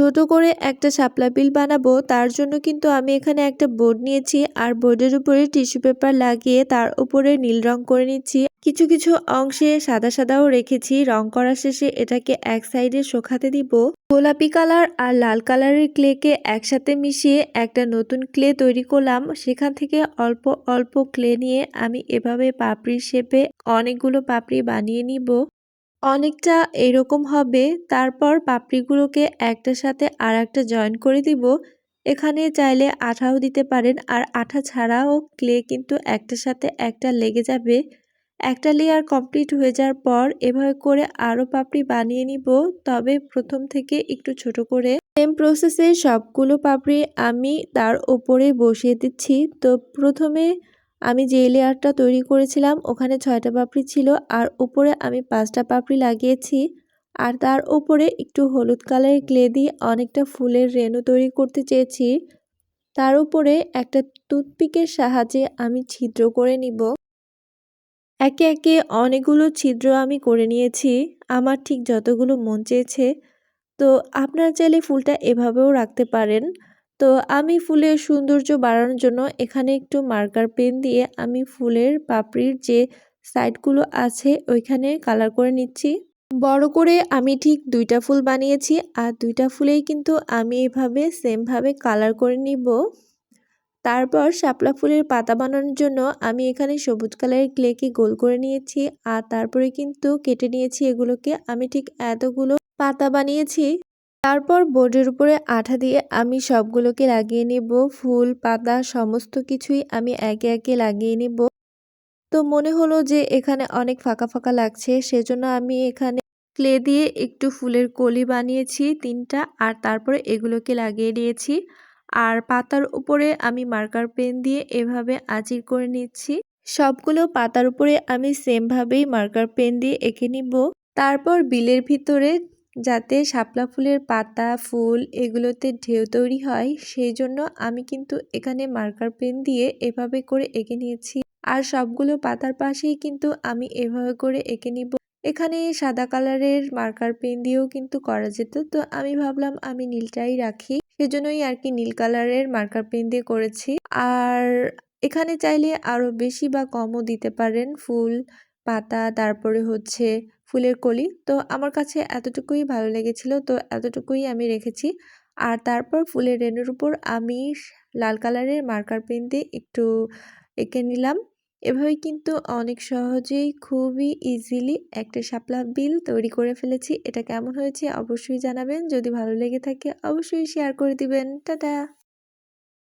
ছোট করে একটা শাপলা বিল বানাবো, তার জন্য কিন্তু আমি এখানে একটা বোর্ড নিয়েছি, আর বোর্ডের উপরে টিস্যু পেপার লাগিয়ে তার উপরে নীল রং করে নিচ্ছি। কিছু কিছু অংশে সাদা সাদাও রেখেছি, রং করার শেষে এটাকে এক সাইডে শোখাতে দিব। গোলাপি কালার আর লাল কালারের ক্লেকে একসাথে মিশিয়ে একটা নতুন ক্লে তৈরি করলাম। সেখান থেকে অল্প অল্প ক্লে নিয়ে আমি এভাবে পাপড়ির শেপে অনেকগুলো পাপড়ি বানিয়ে নিব। অনেকটা এরকম হবে, তারপর পাপড়িগুলোকে একটার সাথে আর একটা জয়েন করে দিব। এখানে চাইলে আঠাও দিতে পারেন, আর আঠা ছাড়াও ক্লে কিন্তু একটার সাথে একটা লেগে যাবে। একটা লেয়ার কমপ্লিট হয়ে যাওয়ার পর এভাবে করে আরও পাপড়ি বানিয়ে নিব, তবে প্রথম থেকে একটু ছোট করে। সেম প্রসেসে সবগুলো পাপড়ি আমি তার ওপরে বসিয়ে দিচ্ছি। তো প্রথমে আমি যে লেয়ারটা তৈরি করেছিলাম, ওখানে ছয়টা পাপড়ি ছিল আর উপরে আমি পাঁচটা পাপড়ি লাগিয়েছি আর তার উপরে একটু হলুদ কালারের ক্লে দিয়ে অনেকটা ফুলের রেণু তৈরি করতে চেয়েছি। তার উপরে একটা টুথপিকের সাহায্যে আমি ছিদ্র করে নিব। একে একে অনেকগুলো ছিদ্র আমি করে নিয়েছি, আমার ঠিক যতগুলো মন চেয়েছে। তো আপনারা চাইলে ফুলটা এভাবেও রাখতে পারেন। তো আমি ফুলের সৌন্দর্য বাড়ানোর জন্য এখানে একটু মার্কার পেন দিয়ে আমি ফুলের পাপড়ির যে সাইডগুলো আছে ওইখানে কালার করে নিচ্ছি। বড় করে আমি ঠিক দুইটা ফুল বানিয়েছি আর দুইটা ফুলেই কিন্তু আমি এভাবে সেমভাবে কালার করে নিব। তারপর শাপলা ফুলের পাতা বানানোর জন্য আমি এখানে সবুজ কালারের ক্লেকে গোল করে নিয়েছি আর তারপরে কিন্তু কেটে নিয়েছি এগুলোকে। আমি ঠিক এতগুলো পাতা বানিয়েছি। তারপর বোর্ডের উপরে আঠা দিয়ে আমি সবগুলোকে লাগিয়ে নেব। ফুল, পাতা, সমস্ত কিছুই আমি একে একে লাগিয়ে নেব। তো মনে হলো যে এখানে অনেক ফাঁকা ফাঁকা লাগছে, সেজন্য আমি এখানে ক্লে দিয়ে একটু ফুলের কলি বানিয়েছি তিনটা, আর তারপরে এগুলোকে লাগিয়ে দিয়েছি। আর পাতার উপরে আমি মার্কার পেন দিয়ে এভাবে আঁচির করে নিচ্ছি। সবগুলো পাতার উপরে আমি সেমভাবেই মার্কার পেন দিয়ে এঁকে নিব। তারপর বিলের ভিতরে যাতে শাপলা ফুলের পাতা, ফুল এগুলোতে ঢেউ তৈরি হয়, সেই জন্য আমি কিন্তু এখানে মার্কার পেন দিয়ে এভাবে করে এঁকে নিয়েছি। আর সবগুলো পাতার পাশেই কিন্তু আমি এভাবে করে এঁকে নিব। এখানে সাদা কালারের মার্কার পেন দিয়েও কিন্তু করা যেত, তো আমি ভাবলাম আমি নীলটাই রাখি। সেজন্যই আর কি নীল কালারের মার্কার পেন দিয়ে করেছি। আর এখানে চাইলে আরও বেশি বা কমও দিতে পারেন ফুল, পাতা, তারপরে হচ্ছে ফুলের কলি। তো আমার কাছে এতটুকুই ভালো লেগেছিল, তো এতটুকুই আমি রেখেছি। আর তারপর ফুলের রেণুর উপর আমি লাল কালারের মার্কার পেন দিয়ে একটু এঁকে নিলাম। এভাবে কিন্তু অনেক সহজেই খুবই ইজিলি একটা শাপলা বিল তৈরি করে ফেলেছি। এটা কেমন হয়েছে অবশ্যই জানাবেন। যদি ভালো লেগে থাকে অবশ্যই শেয়ার করে দিবেন। টাটা!